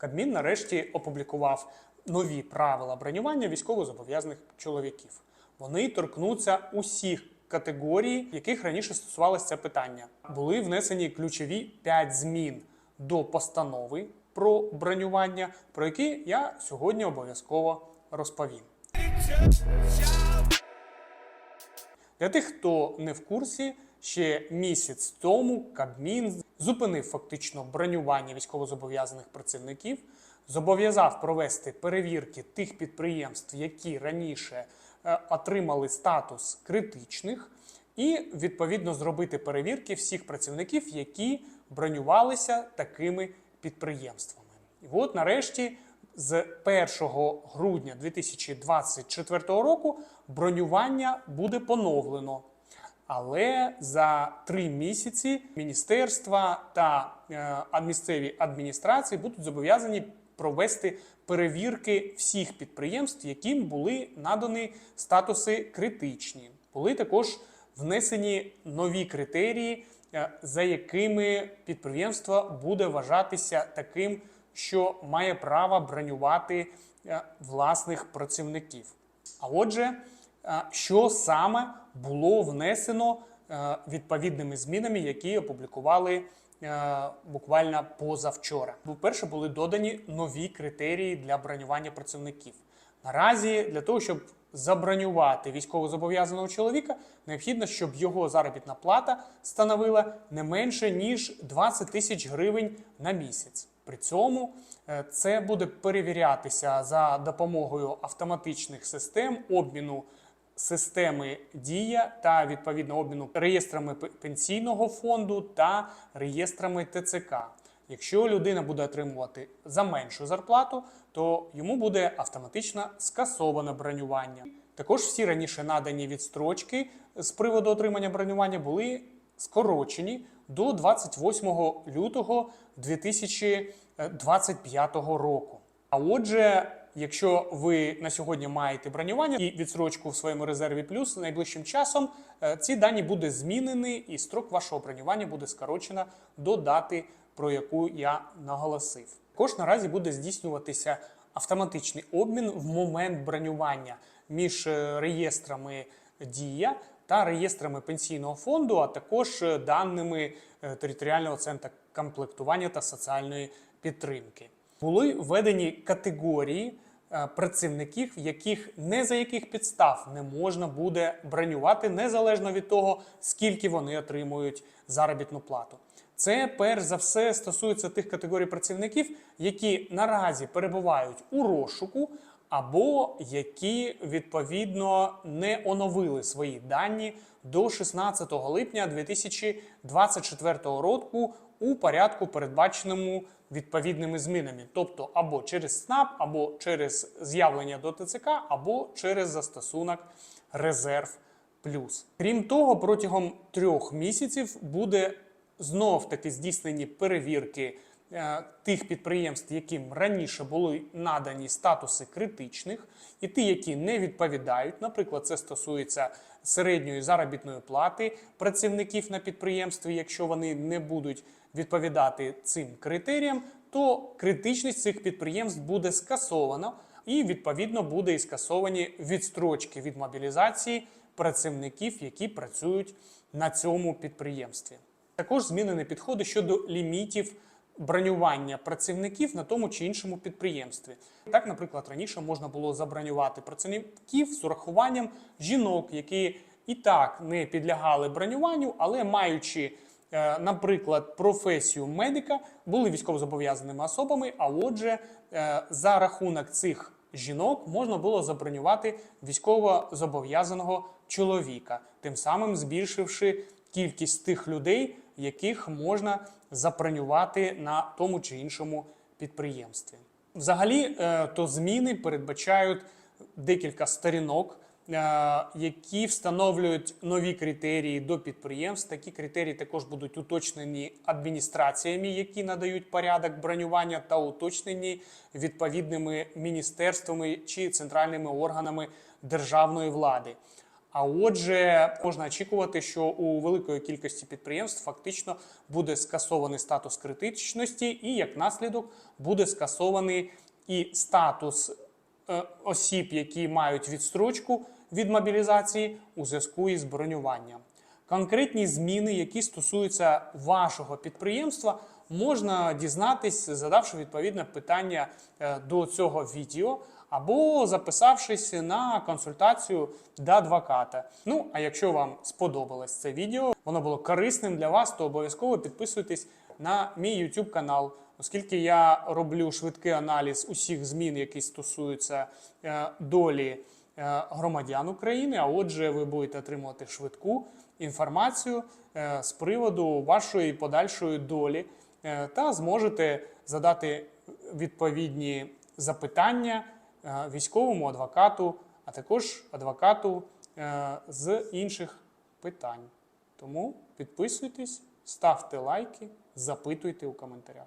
Кабмін нарешті опублікував нові правила бронювання військовозобов'язаних чоловіків. Вони торкнуться усіх категорій, яких раніше стосувалося це питання. Були внесені ключові 5 змін до постанови про бронювання, про які я сьогодні обов'язково розповім. Для тих, хто не в курсі, ще місяць тому Кабмін зупинив фактично бронювання військовозобов'язаних працівників, зобов'язав провести перевірки тих підприємств, які раніше е, отримали статус критичних, і відповідно зробити перевірки всіх працівників, які бронювалися такими підприємствами. І от нарешті з 1 грудня 2024 року бронювання буде поновлено. Але за три місяці міністерства та е, місцеві адміністрації будуть зобов'язані провести перевірки всіх підприємств, яким були надані статуси критичні. Були також внесені нові критерії, е, за якими підприємство буде вважатися таким, що має право бронювати е, власних працівників. А отже, що саме було внесено е, відповідними змінами, які опублікували е, буквально позавчора. По-перше, були додані нові критерії для бронювання працівників. Наразі для того, щоб забронювати військовозобов'язаного чоловіка, необхідно, щоб його заробітна плата становила не менше ніж 20 тисяч гривень на місяць. При цьому е, це буде перевірятися за допомогою автоматичних систем обміну системи Дія та відповідно обміну реєстрами пенсійного фонду та реєстрами ТЦК. Якщо людина буде отримувати за меншу зарплату, то йому буде автоматично скасоване бронювання. Також всі раніше надані відстрочки з приводу отримання бронювання були скорочені до 28 лютого 2025 року. А отже, якщо ви на сьогодні маєте бронювання і відсрочку в своєму резерві плюс найближчим часом, е, ці дані буде змінений і строк вашого бронювання буде скорочено до дати, про яку я наголосив. Також наразі буде здійснюватися автоматичний обмін в момент бронювання між е, реєстрами Дія та реєстрами пенсійного фонду, а також е, даними територіального центру комплектування та соціальної підтримки. Були введені категорії е, працівників, яких не за яких підстав не можна буде бронювати, незалежно від того, скільки вони отримують заробітну плату. Це перш за все стосується тих категорій працівників, які наразі перебувають у розшуку, або які відповідно не оновили свої дані до 16 липня 2024 року у порядку, передбаченому відповідними змінами, тобто або через СНАП, або через з'явлення до ТЦК, або через застосунок Резерв Плюс. Крім того, протягом трьох місяців буде знов таки здійснені перевірки тих підприємств, яким раніше були надані статуси критичних, і ті, які не відповідають. Наприклад, це стосується середньої заробітної плати працівників на підприємстві, якщо вони не будуть відповідати цим критеріям, то критичність цих підприємств буде скасована, і відповідно буде і скасовані відстрочки від мобілізації працівників, які працюють на цьому підприємстві. Також змінені підходи щодо лімітів бронювання працівників на тому чи іншому підприємстві. Так, наприклад, раніше можна було забронювати працівників з урахуванням жінок, які і так не підлягали бронюванню, але маючи, е, наприклад, професію медика, були військовозобов'язаними особами. А отже, е, за рахунок цих жінок можна було забронювати військовозобов'язаного чоловіка, тим самим збільшивши кількість тих людей, яких можна забронювати на тому чи іншому підприємстві. Взагалі, е, то зміни передбачають декілька сторінок, е, які встановлюють нові критерії до підприємств. Такі критерії також будуть уточнені адміністраціями, які надають порядок бронювання, та уточнені відповідними міністерствами чи центральними органами державної влади. А отже, можна очікувати, що у великої кількості підприємств фактично буде скасований статус критичності, і як наслідок буде скасований і статус е, осіб, які мають відстрочку від мобілізації у зв'язку із бронюванням. Конкретні зміни, які стосуються вашого підприємства, можна дізнатись, задавши відповідне питання е, до цього відео, або записавшись на консультацію до адвоката. Ну, а якщо вам сподобалось це відео, воно було корисним для вас, то обов'язково підписуйтесь на мій YouTube канал. Оскільки я роблю швидкий аналіз усіх змін, які стосуються е, долі е, громадян України, а отже, ви будете отримувати швидку інформацію з приводу вашої подальшої долі та зможете задати відповідні запитання е, військовому адвокату, а також адвокату е, з інших питань. Тому підписуйтесь, ставте лайки, запитуйте у коментарях.